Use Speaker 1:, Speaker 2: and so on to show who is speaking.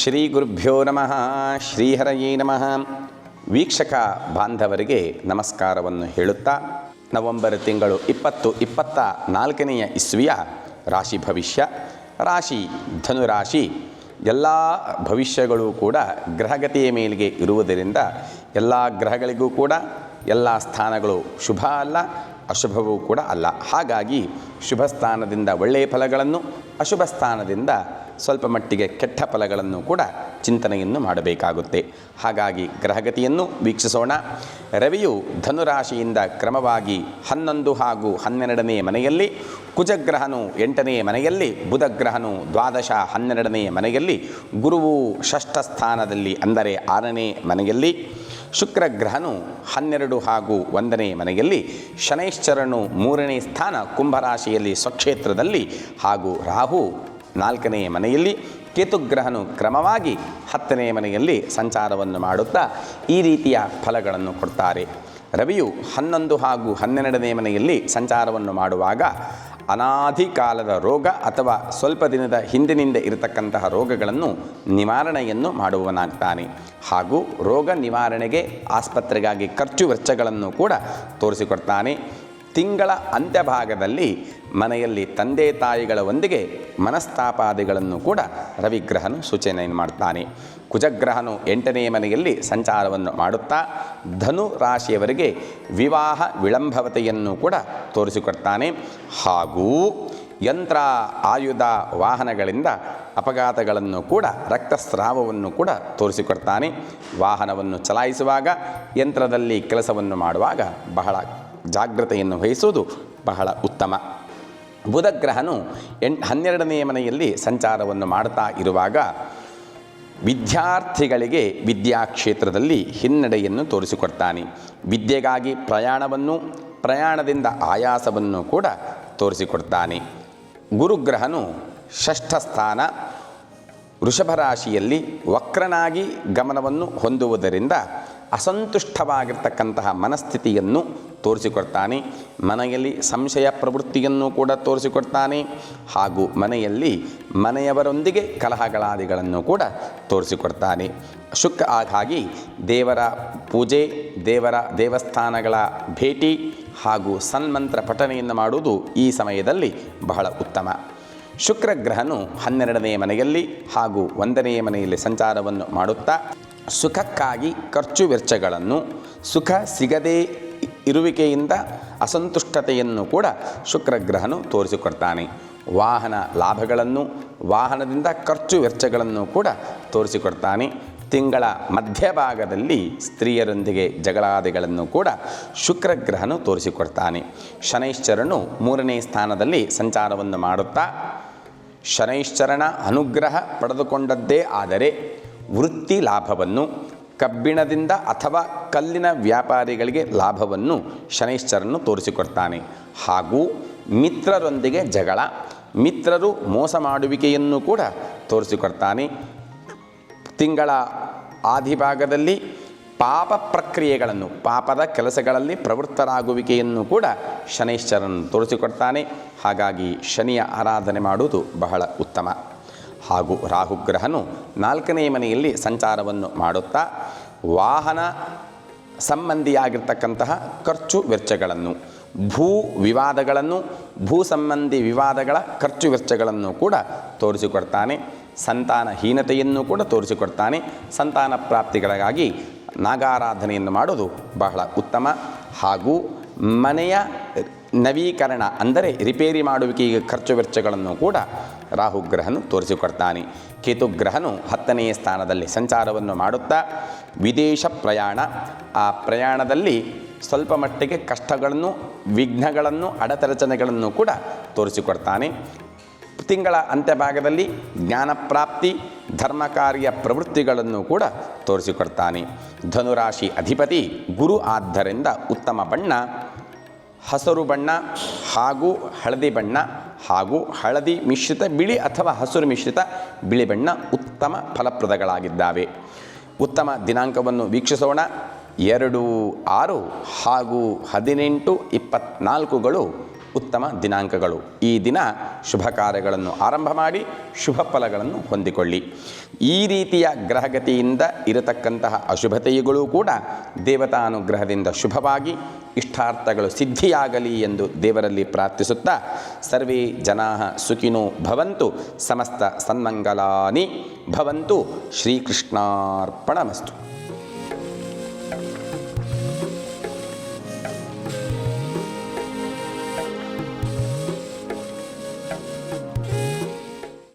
Speaker 1: ಶ್ರೀ ಗುರುಭ್ಯೋ ನಮಃ, ಶ್ರೀಹರಯೇ ನಮಃ. ವೀಕ್ಷಕ ಬಾಂಧವರಿಗೆ ನಮಸ್ಕಾರವನ್ನು ಹೇಳುತ್ತಾ, ನವೆಂಬರ್ ತಿಂಗಳು ಇಪ್ಪತ್ತು ಇಪ್ಪತ್ತ ನಾಲ್ಕನೆಯ ಇಸ್ವಿಯ ರಾಶಿ ಭವಿಷ್ಯ, ರಾಶಿ ಧನುರಾಶಿ, ಎಲ್ಲ ಭವಿಷ್ಯಗಳು ಕೂಡ ಗ್ರಹಗತಿಯ ಮೇಲಿಗೆ ಇರುವುದರಿಂದ ಎಲ್ಲ ಗ್ರಹಗಳಿಗೂ ಕೂಡ ಎಲ್ಲ ಸ್ಥಾನಗಳು ಶುಭ ಅಲ್ಲ ಅಶುಭವೂ ಕೂಡ ಅಲ್ಲ. ಹಾಗಾಗಿ ಶುಭ ಸ್ಥಾನದಿಂದ ಒಳ್ಳೆಯ ಫಲಗಳನ್ನು ಅಶುಭ ಸ್ಥಾನದಿಂದ ಸ್ವಲ್ಪ ಮಟ್ಟಿಗೆ ಕೆಟ್ಟ ಫಲಗಳನ್ನು ಕೂಡ ಚಿಂತನೆಯನ್ನು ಮಾಡಬೇಕಾಗುತ್ತೆ. ಹಾಗಾಗಿ ಗ್ರಹಗತಿಯನ್ನು ವೀಕ್ಷಿಸೋಣ. ರವಿಯು ಧನುರಾಶಿಯಿಂದ ಕ್ರಮವಾಗಿ ಹನ್ನೊಂದು ಹಾಗೂ ಹನ್ನೆರಡನೇ ಮನೆಯಲ್ಲಿ, ಕುಜಗ್ರಹನು ಎಂಟನೇ ಮನೆಯಲ್ಲಿ, ಬುಧಗ್ರಹನು ದ್ವಾದಶ ಹನ್ನೆರಡನೇ ಮನೆಯಲ್ಲಿ, ಗುರುವು ಷಷ್ಠ ಸ್ಥಾನದಲ್ಲಿ ಅಂದರೆ ಆರನೇ ಮನೆಯಲ್ಲಿ ಶುಕ್ರ ಗ್ರಹನು ಹನ್ನೆರಡು ಹಾಗೂ ಒಂದನೇ ಮನೆಯಲ್ಲಿ ಶನೈಶ್ಚರನು ಮೂರನೇ ಸ್ಥಾನ ಕುಂಭರಾಶಿಯಲ್ಲಿ ಸ್ವಕ್ಷೇತ್ರದಲ್ಲಿ ಹಾಗೂ ರಾಹು ನಾಲ್ಕನೇ ಮನೆಯಲ್ಲಿ ಕೇತುಗ್ರಹನು ಕ್ರಮವಾಗಿ ಹತ್ತನೇ ಮನೆಯಲ್ಲಿ ಸಂಚಾರವನ್ನು ಮಾಡುತ್ತಾ ಈ ರೀತಿಯ ಫಲಗಳನ್ನು ಕೊಡ್ತಾರೆ. ರವಿಯು ಹನ್ನೊಂದು ಹಾಗೂ ಹನ್ನೆರಡನೇ ಮನೆಯಲ್ಲಿ ಸಂಚಾರವನ್ನು ಮಾಡುವಾಗ ಅನಾದಿ ಕಾಲದ ರೋಗ ಅಥವಾ ಸ್ವಲ್ಪ ದಿನದ ಹಿಂದಿನಿಂದ ಇರತಕ್ಕಂತಹ ರೋಗಗಳನ್ನು ನಿವಾರಣೆಯನ್ನು ಮಾಡುವವನಾಗ್ತಾನೆ. ಹಾಗೂ ರೋಗ ನಿವಾರಣೆಗೆ ಆಸ್ಪತ್ರೆಗಾಗಿ ಖರ್ಚು ವೆಚ್ಚಗಳನ್ನು ಕೂಡ ತೋರಿಸಿಕೊಡ್ತಾನೆ. ತಿಂಗಳ ಅಂತ್ಯಭಾಗದಲ್ಲಿ ಮನೆಯಲ್ಲಿ ತಂದೆ ತಾಯಿಗಳ ಒಂದಿಗೆ ಮನಸ್ತಾಪಾದಿಗಳನ್ನು ಕೂಡ ರವಿಗ್ರಹನು ಸೂಚನೆಯನ್ನು ಮಾಡ್ತಾನೆ. ಕುಜಗ್ರಹನು ಎಂಟನೇ ಮನೆಯಲ್ಲಿ ಸಂಚಾರವನ್ನು ಮಾಡುತ್ತಾ ಧನು ರಾಶಿಯವರಿಗೆ ವಿವಾಹ ವಿಳಂಬವತೆಯನ್ನು ಕೂಡ ತೋರಿಸಿಕೊಡ್ತಾನೆ. ಹಾಗೂ ಯಂತ್ರ, ಆಯುಧ, ವಾಹನಗಳಿಂದ ಅಪಘಾತಗಳನ್ನು ಕೂಡ ರಕ್ತಸ್ರಾವವನ್ನು ಕೂಡ ತೋರಿಸಿಕೊಡ್ತಾನೆ. ವಾಹನವನ್ನು ಚಲಾಯಿಸುವಾಗ ಯಂತ್ರದಲ್ಲಿ ಕೆಲಸವನ್ನು ಮಾಡುವಾಗ ಬಹಳ ಜಾಗ್ರತೆಯನ್ನು ವಹಿಸುವುದು ಬಹಳ ಉತ್ತಮ. ಬುಧಗ್ರಹನು ಎಂ ಹನ್ನೆರಡನೆಯ ಮನೆಯಲ್ಲಿ ಸಂಚಾರವನ್ನು ಮಾಡ್ತಾ ಇರುವಾಗ ವಿದ್ಯಾರ್ಥಿಗಳಿಗೆ ವಿದ್ಯಾಕ್ಷೇತ್ರದಲ್ಲಿ ಹಿನ್ನಡೆಯನ್ನು ತೋರಿಸಿಕೊಡ್ತಾನೆ. ವಿದ್ಯೆಗಾಗಿ ಪ್ರಯಾಣವನ್ನು, ಪ್ರಯಾಣದಿಂದ ಆಯಾಸವನ್ನು ಕೂಡ ತೋರಿಸಿಕೊಡ್ತಾನೆ. ಗುರುಗ್ರಹನು ಷಷ್ಠ ಸ್ಥಾನ, ವೃಷಭ ರಾಶಿಯಲ್ಲಿ ವಕ್ರನಾಗಿ ಗಮನವನ್ನು ಹೊಂದುವುದರಿಂದ ಅಸಂತುಷ್ಟವಾಗಿರ್ತಕ್ಕಂತಹ ಮನಸ್ಥಿತಿಯನ್ನು ತೋರಿಸಿಕೊಡ್ತಾನೆ. ಮನೆಯಲ್ಲಿ ಸಂಶಯ ಪ್ರವೃತ್ತಿಯನ್ನು ಕೂಡ ತೋರಿಸಿಕೊಡ್ತಾನೆ. ಹಾಗೂ ಮನೆಯಲ್ಲಿ ಮನೆಯವರೊಂದಿಗೆ ಕಲಹಗಳಾದಿಗಳನ್ನು ಕೂಡ ತೋರಿಸಿಕೊಡ್ತಾನೆ. ಶುಕ್ ಹಾಗಾಗಿ ದೇವರ ಪೂಜೆ, ದೇವರ ದೇವಸ್ಥಾನಗಳ ಭೇಟಿ ಹಾಗೂ ಸನ್ಮಂತ್ರ ಪಠನೆಯನ್ನು ಮಾಡುವುದು ಈ ಸಮಯದಲ್ಲಿ ಬಹಳ ಉತ್ತಮ. ಶುಕ್ರಗ್ರಹನು ಹನ್ನೆರಡನೆಯ ಮನೆಯಲ್ಲಿ ಹಾಗೂ ಒಂದನೆಯ ಮನೆಯಲ್ಲಿ ಸಂಚಾರವನ್ನು ಮಾಡುತ್ತಾ ಸುಖಕ್ಕಾಗಿ ಖರ್ಚು ವೆಚ್ಚಗಳನ್ನು ಸುಖ ಸಿಗದೇ ಇರುವಿಕೆಯಿಂದ ಅಸಂತುಷ್ಟತೆಯನ್ನು ಕೂಡ ಶುಕ್ರಗ್ರಹನು ತೋರಿಸಿಕೊಡ್ತಾನೆ. ವಾಹನ ಲಾಭಗಳನ್ನು, ವಾಹನದಿಂದ ಖರ್ಚು ವೆಚ್ಚಗಳನ್ನು ಕೂಡ ತೋರಿಸಿಕೊಡ್ತಾನೆ. ತಿಂಗಳ ಮಧ್ಯಭಾಗದಲ್ಲಿ ಸ್ತ್ರೀಯರೊಂದಿಗೆ ಜಗಳಾದಿಗಳನ್ನು ಕೂಡ ಶುಕ್ರಗ್ರಹನು ತೋರಿಸಿಕೊಡ್ತಾನೆ. ಶನೈಶ್ಚರನು ಮೂರನೇ ಸ್ಥಾನದಲ್ಲಿ ಸಂಚಾರವನ್ನು ಮಾಡುತ್ತಾ ಶನೈಶ್ಚರಣ ಅನುಗ್ರಹ ಪಡೆದುಕೊಂಡದ್ದೇ ಆದರೆ ವೃತ್ತಿ ಲಾಭವನ್ನು, ಕಬ್ಬಿಣದಿಂದ ಅಥವಾ ಕಲ್ಲಿನ ವ್ಯಾಪಾರಿಗಳಿಗೆ ಲಾಭವನ್ನು ಶನೈಶ್ಚರನ್ನು ತೋರಿಸಿಕೊಡ್ತಾನೆ. ಹಾಗೂ ಮಿತ್ರರೊಂದಿಗೆ ಜಗಳ, ಮಿತ್ರರು ಮೋಸ ಮಾಡುವಿಕೆಯನ್ನು ಕೂಡ ತೋರಿಸಿಕೊಡ್ತಾನೆ. ತಿಂಗಳ ಆದಿಭಾಗದಲ್ಲಿ ಪಾಪ ಪ್ರಕ್ರಿಯೆಗಳನ್ನು, ಪಾಪದ ಕೆಲಸಗಳಲ್ಲಿ ಪ್ರವೃತ್ತರಾಗುವಿಕೆಯನ್ನು ಕೂಡ ಶನೈಶ್ಚರನ್ನು ತೋರಿಸಿಕೊಡ್ತಾನೆ. ಹಾಗಾಗಿ ಶನಿಯ ಆರಾಧನೆ ಮಾಡುವುದು ಬಹಳ ಉತ್ತಮ. ಹಾಗೂ ರಾಹುಗ್ರಹನು ನಾಲ್ಕನೇ ಮನೆಯಲ್ಲಿ ಸಂಚಾರವನ್ನು ಮಾಡುತ್ತಾ ವಾಹನ ಸಂಬಂಧಿಯಾಗಿರ್ತಕ್ಕಂತಹ ಖರ್ಚು ವೆಚ್ಚಗಳನ್ನು, ಭೂ ವಿವಾದಗಳನ್ನು, ಭೂ ಸಂಬಂಧಿ ವಿವಾದಗಳ ಖರ್ಚು ವೆಚ್ಚಗಳನ್ನು ಕೂಡ ತೋರಿಸಿಕೊಡ್ತಾನೆ. ಸಂತಾನಹೀನತೆಯನ್ನು ಕೂಡ ತೋರಿಸಿಕೊಡ್ತಾನೆ. ಸಂತಾನ ಪ್ರಾಪ್ತಿಗಳಿಗಾಗಿ ನಾಗಾರಾಧನೆಯನ್ನು ಮಾಡೋದು ಬಹಳ ಉತ್ತಮ ಹಾಗೂ ಮನೆಯ ನವೀಕರಣ ಅಂದರೆ ರಿಪೇರಿ ಮಾಡುವಿಕೆಗೆ ಖರ್ಚು ವೆಚ್ಚಗಳನ್ನು ಕೂಡ ರಾಹುಗ್ರಹನು ತೋರಿಸಿಕೊಡ್ತಾನೆ. ಕೇತುಗ್ರಹನು ಹತ್ತನೆಯ ಸ್ಥಾನದಲ್ಲಿ ಸಂಚಾರವನ್ನು ಮಾಡುತ್ತಾ ವಿದೇಶ ಪ್ರಯಾಣ. ಆ ಪ್ರಯಾಣದಲ್ಲಿ ಸ್ವಲ್ಪ ಮಟ್ಟಿಗೆ ಕಷ್ಟಗಳನ್ನು, ವಿಘ್ನಗಳನ್ನು, ಅಡತರಚನೆಗಳನ್ನು ಕೂಡ ತೋರಿಸಿಕೊಡ್ತಾನೆ. ತಿಂಗಳ ಅಂತ್ಯಭಾಗದಲ್ಲಿ ಜ್ಞಾನಪ್ರಾಪ್ತಿ ಧರ್ಮ ಕಾರ್ಯ ಪ್ರವೃತ್ತಿಗಳನ್ನು ಕೂಡ ತೋರಿಸಿಕೊಡ್ತಾನೆ. ಧನುರಾಶಿ ಅಧಿಪತಿ ಗುರು ಆದ್ದರಿಂದ ಉತ್ತಮ ಬಣ್ಣ. ಹಸಿರು ಬಣ್ಣ ಹಾಗೂ ಹಳದಿ ಬಣ್ಣ ಹಾಗೂ ಹಳದಿ ಮಿಶ್ರಿತ ಬಿಳಿ ಅಥವಾ ಹಸಿರು ಮಿಶ್ರಿತ ಬಿಳಿ ಬಣ್ಣ ಉತ್ತಮ ಫಲಪ್ರದಗಳಾಗಿದ್ದಾವೆ. ಉತ್ತಮ ದಿನಾಂಕವನ್ನು ವೀಕ್ಷಿಸೋಣ. ಎರಡು, ಆರು ಹಾಗೂ ಹದಿನೆಂಟು, ಇಪ್ಪತ್ನಾಲ್ಕುಗಳು ಉತ್ತಮ ದಿನಾಂಕಗಳು. ಈ ದಿನ ಶುಭ ಕಾರ್ಯಗಳನ್ನು ಆರಂಭ ಮಾಡಿ ಶುಭ ಫಲಗಳನ್ನು ಹೊಂದಿಕೊಳ್ಳಿ. ಈ ರೀತಿಯ ಗ್ರಹಗತಿಯಿಂದ ಇರತಕ್ಕಂತಹ ಅಶುಭತೆಯುಗಳು ಕೂಡ ದೇವತಾನುಗ್ರಹದಿಂದ ಶುಭವಾಗಿ ಇಷ್ಟಾರ್ಥಗಳು ಸಿದ್ಧಿಯಾಗಲಿ ಎಂದು ದೇವರಲ್ಲಿ ಪ್ರಾರ್ಥಿಸುತ್ತಾ ಸರ್ವೇ ಜನಾ ಸುಖಿನೋ ಭವಂತು ಸಮಸ್ತ ಸನ್ಮಂಗಲಾನಿ ಭವಂತು ಶ್ರೀಕೃಷ್ಣಾರ್ಪಣಮಸ್ತು.